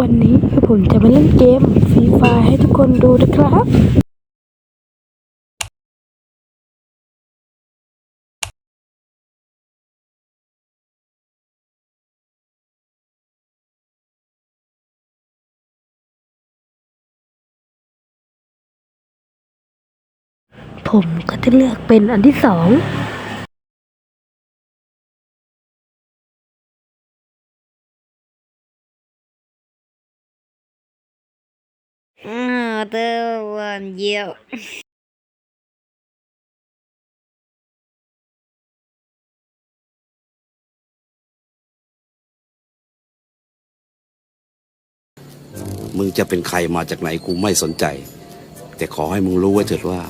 วันนี้ผมจะมาเล่นเกมฟรีไฟให้ทุกคนดูนะครับ ผมก็จะเลือกเป็นอันที่สอง อ่าเตอร์วันเยี่ยวมึงจะเป็นใครมาจากไหนกูไม่สนใจ แต่ขอให้มึงรู้ไว้เถิดว่า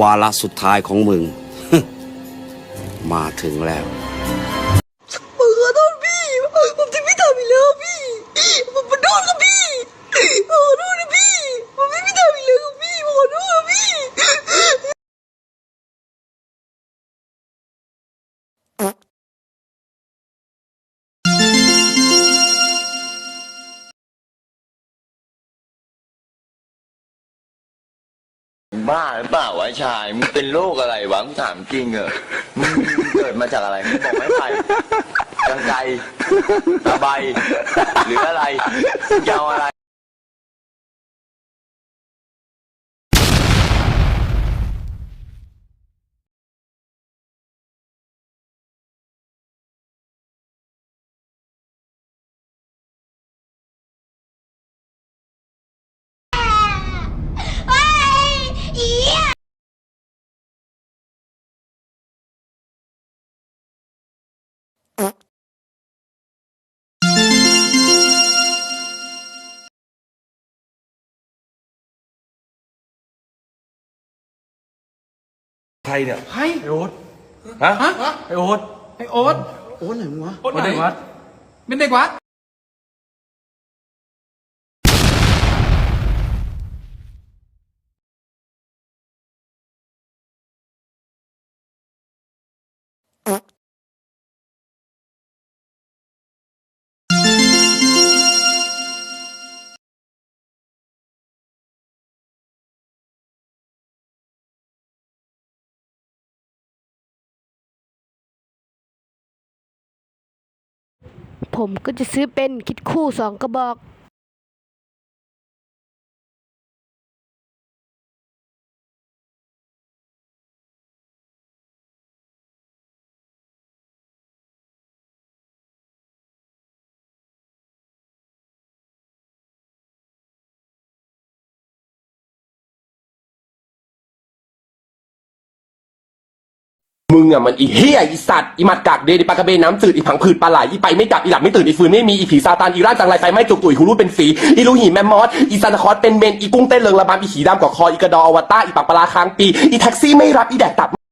วาระสุดท้ายของมึง มาถึงแล้ว บ้าหรือเปล่าวะชายมึงเป็นโรคอะไรวะมึงถามจริงเหรอมึงเกิดมาจากอะไรมึงบอกไม่ใครกังไกรตะใบหรืออะไรมึงจะเอาอะไร ใครเนี่ยไอ้โอ๊ตฮะฮะ ไอ้โอ๊ตไอ้โอ๊ตโอ้ไหนวะโอ๊ตไหนวัด เป็นเด็กวัด ผมก็จะซื้อเป็นคิดคู่สองกระบอก มึงอะมันอีเฮียอีสัตว์อีหมัดกากเดดีปากระเบนน้ำจืดอีผังผืดปลาไหลอีไปไม่กลับอีหลับไม่ตื่นอีฟืนไม่มีอีผีซาตานอีร่างจังไรไฟไหม่จุกตุ๋ยหูรูดเป็นฝีอีลูหีแมมมอสอีซานตาคอสเป็นเมนอีกุ้งเต้นเริงระบำอีขีดำกว่าคออีกระดออวตารอีปากปลาค้างปีอีแท็กซี่ไม่รับอีแดกตับ